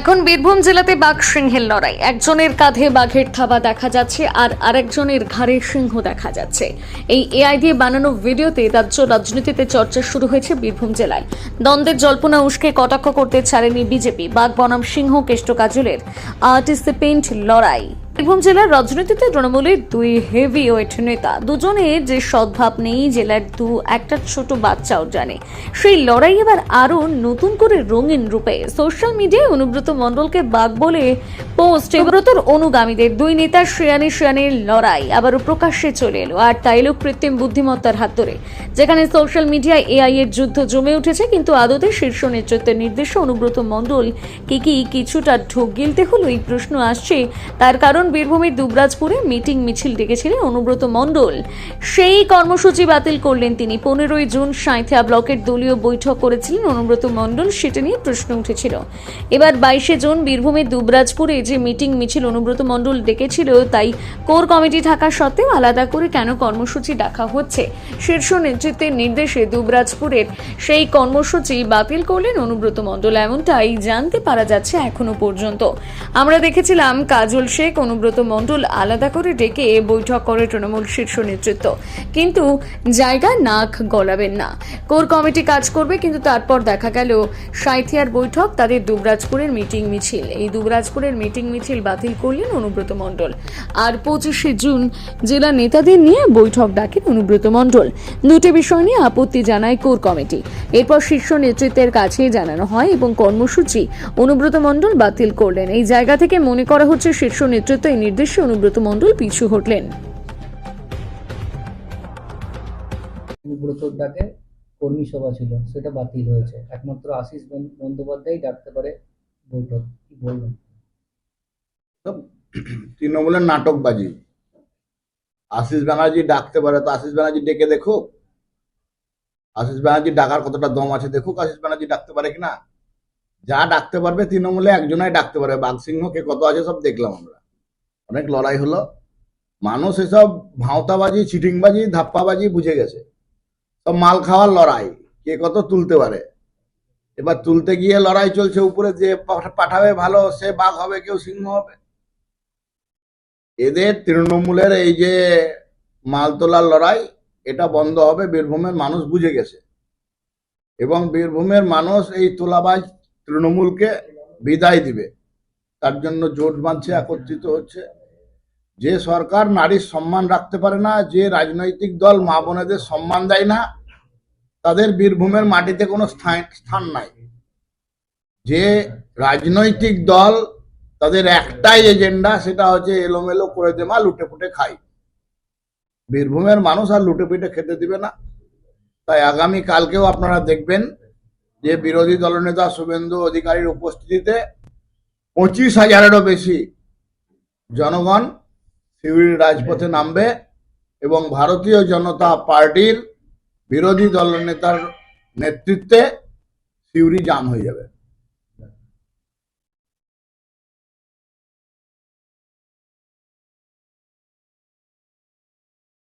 এখন বীরভূম জেলাতে বাঘ সিংহের লড়াই। একজনের কাঁধে বাঘের থাবা দেখা যাচ্ছে আর আরেকজনের ঘাড়ে সিংহ দেখা যাচ্ছে। এই এআই দিয়ে বানানো ভিডিওতে রাজ্য রাজনীতিতে চর্চা শুরু হয়েছে বীরভূম জেলায়। দ্বন্দ্বের জল্পনা উস্কে কটাক্ষ করতে ছাড়েনি বিজেপি। বাঘ বনাম সিংহ কেষ্ট কাজলের আর্টিসিপেন্ট লড়াই। বীরভূম জেলার রাজনীতিতে তৃণমূলের দুই হেভি ওয়েট নেতা। দুজনের যে সদ্ভাব নেই, জেলার দু একটা ছোট বাচ্চাও জানে। সেই লড়াই এবার আরও নতুন করে রঙিন রূপে। সোশ্যাল মিডিয়ায় অনুব্রত মণ্ডলকে বাঘ বলে পোস্ট এব্রতর অনুগামীদের দুই নেতার শ্রেয়ানি শ্রেয়ানির লড়াই আবারও প্রকাশ্যে চলে এলো। আর তাই এলো কৃত্রিম বুদ্ধিমত্তার হাত ধরে। যেখানে সোশ্যাল মিডিয়ায় এআই এর যুদ্ধ জমে উঠেছে, কিন্তু আদতে শীর্ষ নেতৃত্বের নির্দেশে অনুব্রত মণ্ডল কি কি কিছুটা ঢোক গিলতে হলো এই প্রশ্ন আসছে। তার কারণ বীরভূমের দুবরাজপুরে মিটিং মিছিল ডেকেছিলেন অনুব্রত মণ্ডল। সেই কর্মসূচি বাতিল করলেন তিনি। পনেরোই জুন সাঁইথিয়া ব্লকের দলীয় বৈঠক করেছিলেন অনুব্রত মণ্ডল, সেটা নিয়ে প্রশ্ন উঠেছিল। এবার বাইশে জুন বীরভূমের দুবরাজপুরে যে মিটিং মিছিল অনুব্রত মণ্ডল ডেকেছিল, তাই কোর কমিটি থাকা সত্ত্বেও আলাদা করে কেন কর্মসূচি ডাকা হচ্ছে? শীর্ষ নেতৃত্বের নির্দেশে দুবরাজপুরের সেই কর্মসূচি বাতিল করলেন অনুব্রত মণ্ডল। এমনটাই জানতে পারা যাচ্ছে এখনও পর্যন্ত। আমরা দেখেছিলাম কাজল শেখ অনুব্রত মণ্ডল আলাদা করে ডেকে বৈঠক করে তৃণমূল শীর্ষ নেতৃত্ব। কিন্তু জায়গা নাক গলাবেন না। কোর কমিটি কাজ করবে, কিন্তু তারপর দেখা গেল সাঁইথিয়ার বৈঠক, তাদের দুবরাজপুরের মিটিং মিছিল। এই দুবরাজপুরের মিটিং মিছিল বাতিল করলেন অনুব্রত মণ্ডল। আর পঁচিশে জুন জেলা নেতাদের নিয়ে বৈঠক ডাকেন অনুব্রত মণ্ডল। দুটি বিষয় নিয়ে আপত্তি জানায় কোর কমিটি। এরপর শীর্ষ নেতৃত্বের কাছে জানানো হয় এবং কর্মসূচি অনুব্রত মণ্ডল বাতিল করলেন। এই জায়গা থেকে মনে করা হচ্ছে শীর্ষ নেতৃত্ব এই নির্দেশে অনুব্রত মণ্ডল পিছু হটলেন। ডাকে কর্মী সভা ছিল সেটা বাতিল হয়েছে। একমাত্র আশিস বন্দ্যোপাধ্যায় ডাকতে পারে বৈঠক। কি বলবেন? তৃণমূলের নাটকবাজি। আশিস ব্যানার্জি ডাকতে পারে তো আশিস ব্যানার্জি ডেকে দেখুক। আশিস ব্যানার্জি ডাকার কতটা দম আছে দেখুক আশিস ব্যানার্জি ডাকতে পারে কিনা যা ডাকতে পারবে তৃণমূলে একজনাই ডাকতে পারে। বাঘসিংহ কে কত আছে সব দেখলাম আমরা। অনেক লড়াই হলো। মানুষ এসব ভাঁওতাবাজি, চিটিংবাজি, ধাপ্পাবাজি বুঝে গেছে। সব মাল খাওয়ার লড়াই, কে কত তুলতে পারে। এবার তুলতে গিয়ে লড়াই চলছে উপরে, যে পাঠাবে ভালো, সে বাঘ হবে, কেউ সিংহ হবে। এদের তৃণমূলের এই যে মাল তোলার লড়াই, এটা বন্ধ হবে, বীরভূমের মানুষ বুঝে গেছে। এবং বীরভূমের মানুষ এই তোলাবাজ তৃণমূলকে বিদায় দিবে। তার জন্য জোট বাঁধছে, একত্রিত হচ্ছে। যে সরকার নারীর সম্মান রাখতে পারে না, যে রাজনৈতিক দল মা বোনেদের সম্মান দেয় না, তাদের বীরভূমের মাটিতে কোনো স্থান নাই। যে রাজনৈতিক দল তাদের একটাই এজেন্ডা, সেটা হচ্ছে এলোমেলো করে দেমা লুটে ফুটে খাই। বীরভূমের মানুষ আর লুটে পিটে খেতে দিবে না। তাই আগামী কালকেও আপনারা দেখবেন যে বিরোধী দলনেতা শুভেন্দু অধিকারীর উপস্থিতিতে পঁচিশ হাজারেরও বেশি জনগণ শিবির রাজপথে নামবে এবং ভারতীয় জনতা পার্টির বিরোধী দলনেতার নেতৃত্বে সিউড়ি জাম হয়ে যাবে।